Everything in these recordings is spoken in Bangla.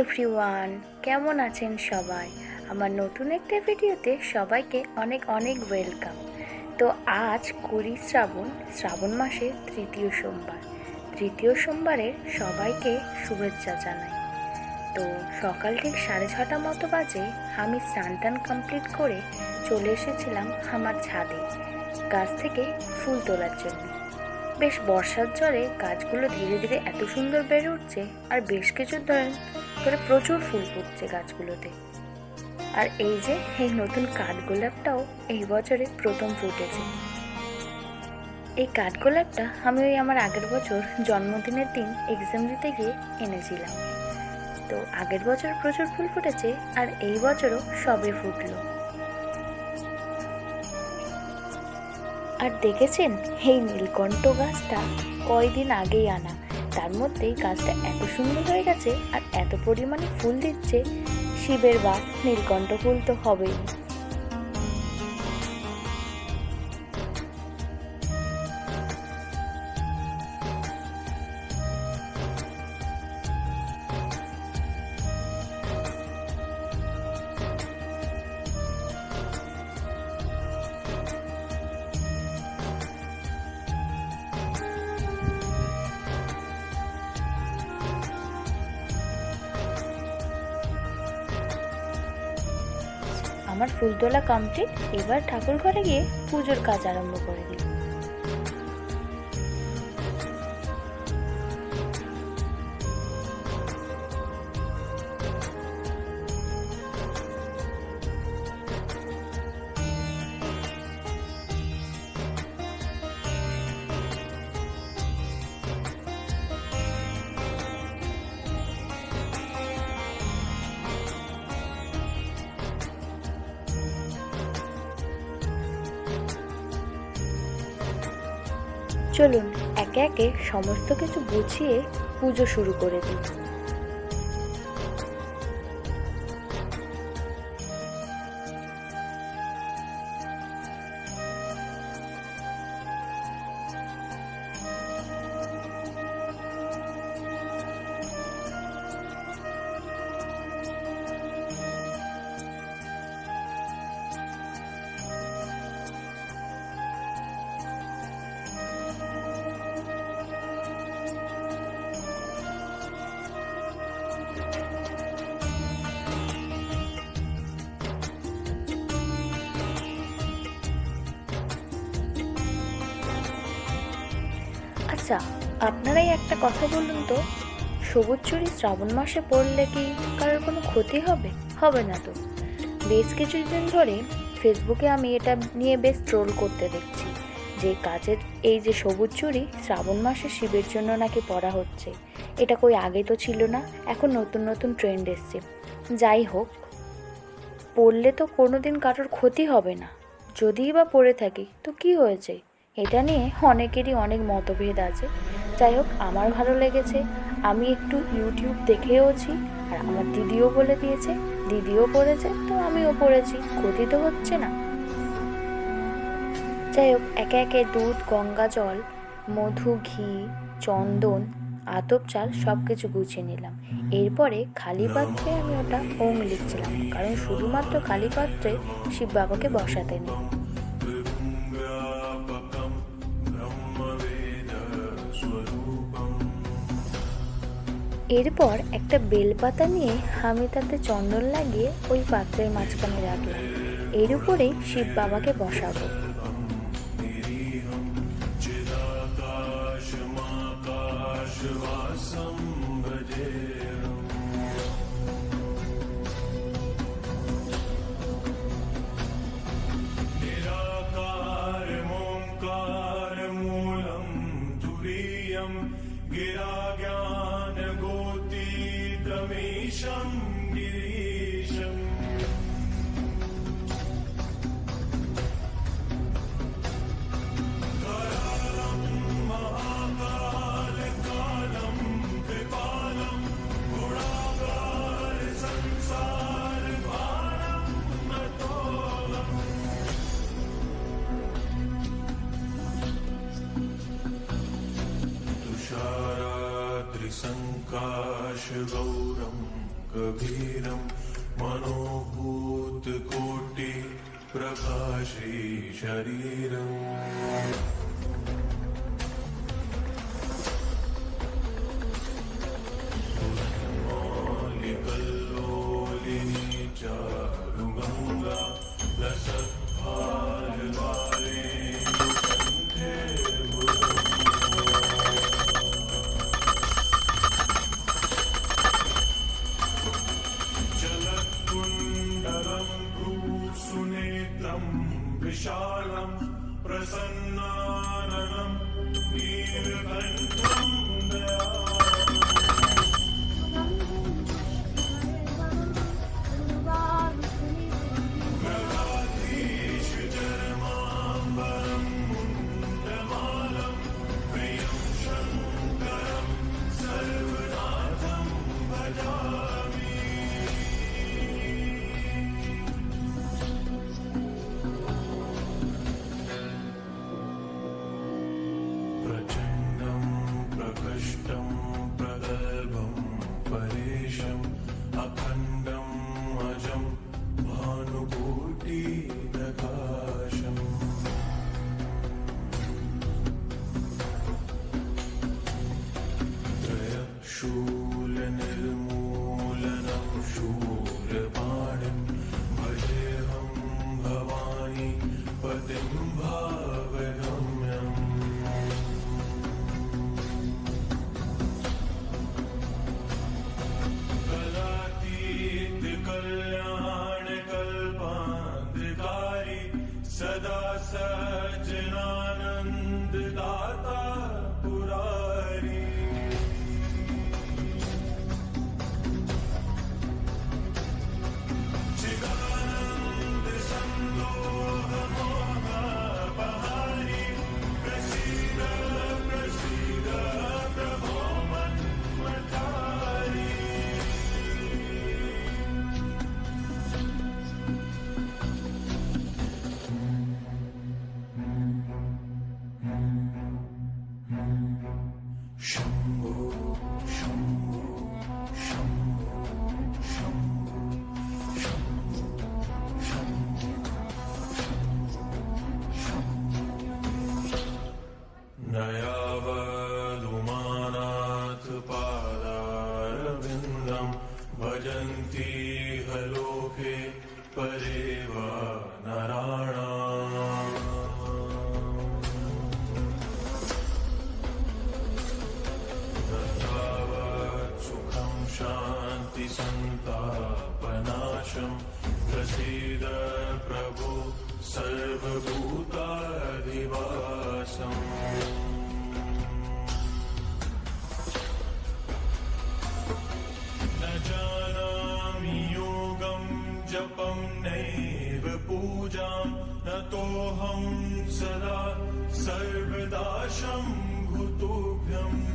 এভরিওয়ান, কেমন আছেন সবাই? আমার নতুন একটা ভিডিওতে সবাইকে অনেক অনেক ওয়েলকাম। তো আজ কুড়ি শ্রাবণ শ্রাবণ মাসের তৃতীয় সোমবার। তৃতীয় সোমবারের সবাইকে শুভেচ্ছা জানাই। তো সকাল ঠিক সাড়ে ছটা মতো বাজে আমি স্নান টান কমপ্লিট করে চলে এসেছিলাম আমার ছাদে, গাছ থেকে ফুল তোলার জন্য। বেশ বর্ষার জলে গাছগুলো ধীরে ধীরে এত সুন্দর বেড়ে উঠছে আর বেশ কিছু ধরেন ধরে প্রচুর ফুল ফুটছে গাছগুলোতে। আর এই যে, এই নতুন কাঠগোলাপটাও এই বছরে প্রথম ফুটেছে। এই কাঠগোলাপটা আমি ওই আমার আগের বছর জন্মদিনের দিন এক্সাম দিতে গিয়ে এনেছিলাম। তো আগের বছর প্রচুর ফুল ফুটেছে, আর এই বছরও সবে ফুটলো। আর দেখেছেন, এই নীলকণ্ঠ গাছটা কয়দিন আগেই আনা। তার মধ্যেই গাছটা এত সুন্দর হয়ে গেছে আর এত পরিমাণে ফুল দিচ্ছে, শিবের বা নীলকণ্ঠ ফুল তো হবেই। আমার ফুল তোলা কমপ্লিট এবার ঠাকুর ঘরে গিয়ে পুজোর কাজ আরম্ভ করে দিল চলুন একে একে সমস্ত কিছু গুছিয়ে পুজো শুরু করে দিই। আচ্ছা আপনারাই একটা কথা বলুন তো। সবুজ চুরি শ্রাবণ মাসে পড়লে কি কারোর কোনো ক্ষতি হবে? হবে না তো। বেশ কিছুদিন ধরে ফেসবুকে আমি এটা নিয়ে বেশ ট্রোল করতে দেখছি। যে কাজের, এই যে সবুজ চুরি শ্রাবণ মাসে শিবের জন্য নাকি পড়া হচ্ছে। এটা কই আগে তো ছিল না, এখন নতুন নতুন ট্রেন্ড এসছে। যাই হোক, পড়লে তো কোনো দিন কারোর ক্ষতি হবে না। যদিই বা পড়ে থাকি, তো কি হয়েছে? এটা নিয়ে অনেকেরই অনেক মতভেদ আছে। যাই হোক, আমার ভালো লেগেছে। আমি একটু ইউটিউব দেখেওছি, আর আমার দিদিও বলে দিয়েছে, দিদিও পড়েছে, তো আমিও পড়েছি, ক্ষতি তো হচ্ছে না। যাই হোক, একে একে দুধ, গঙ্গা জল, মধু, ঘি, চন্দন, আতপ চাল সব কিছু গুছিয়ে নিলাম। এরপরে খালি পাত্রে আমি ওটা ওং লিখছিলাম, কারণ শুধুমাত্র খালি পাত্রে শিব বাবাকে বসাতে নেই। এরপর একটা বেলপাতা নিয়ে আমি তাতে চন্দন লাগিয়ে ওই পাত্রের মাঝখানে রাখলাম। এর উপরেই শিব বাবাকে বসাবো। ओङ्काशगौरं कबीरं मनोभूतकोटि प्रभाषे शरीरम्। വിശാലം പ്രസന്നാനം നീ കണ്ടും answer. मुखे परेवा नरा freedom.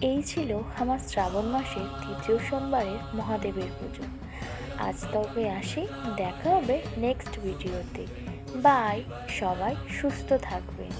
এই ছিল আমার শ্রাবণ মাসের তৃতীয় সোমবারের মহাদেবের পুজো। আজ তবে আসি, দেখা হবে নেক্সট ভিডিওতে বাই সবাই সুস্থ থাকবেন